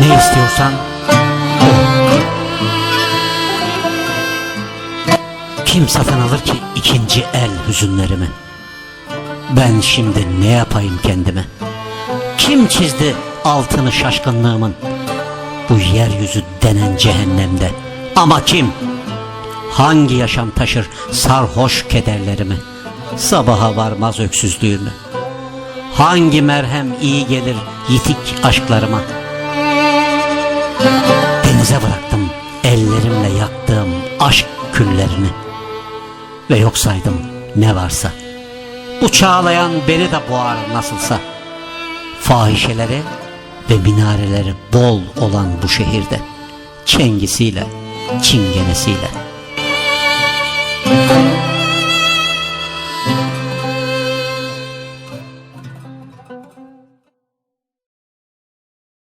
Ne istiyorsan o. Kim satın alır ki ikinci el hüzünlerimi? Ben şimdi ne yapayım kendime? Kim çizdi altını şaşkınlığımın? Bu yeryüzü denen cehennemde. Ama kim? Hangi yaşam taşır sarhoş kederlerimi? Sabaha varmaz öksüzlüğümü. Hangi merhem iyi gelir yitik aşklarıma? Denize bıraktım ellerimle yaktığım aşk küllerini. Ve yok saydım ne varsa. Bu çağlayan beni de boğar nasılsa. Fahişeleri ve minareleri bol olan bu şehirde. Çengisiyle, çingenesiyle.